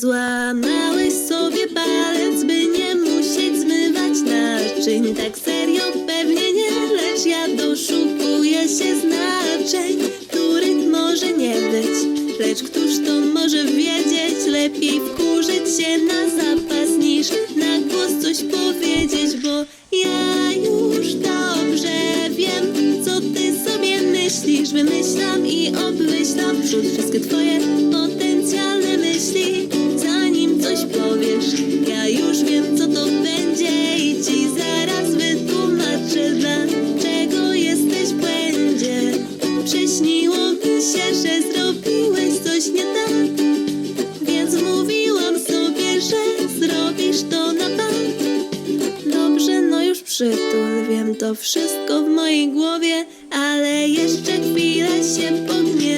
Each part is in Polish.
Złamałeś sobie palec, by nie musieć zmywać naczyń. Tak serio pewnie nie, lecz ja doszukuję się znaczeń Których może nie być, lecz któż to może wiedzieć? Lepiej wkurzyć się na zapas niż na głos coś powiedzieć Bo ja już dobrze wiem, co ty sobie myślisz. Wymyślam i obmyślam wśród wszystkie twoje potencjalne myśli się, że zrobiłeś coś nie tak. Więc mówiłam sobie, że zrobisz to na bank Dobrze, no już przytul, wiem to wszystko w mojej głowie Ale jeszcze chwilę się pogniewam,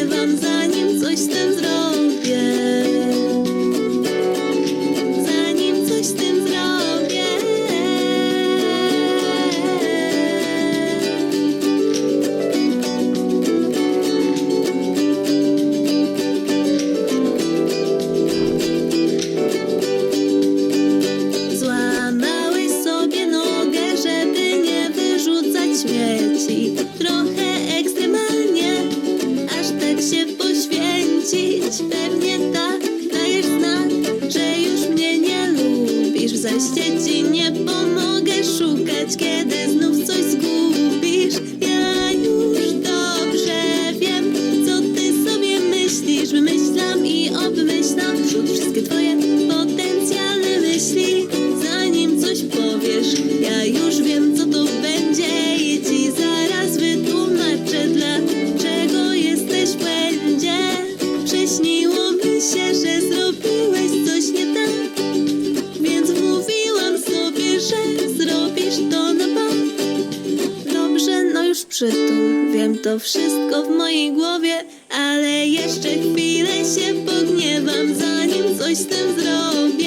lubisz W zaście ci nie pomogę szukać, kiedy znów coś zgubisz. Ja już dobrze wiem, co ty sobie myślisz. Wymyślam i obmyślam już przytul, wiem to wszystko w mojej głowie Ale jeszcze chwilę się pogniewam, zanim coś z tym zrobię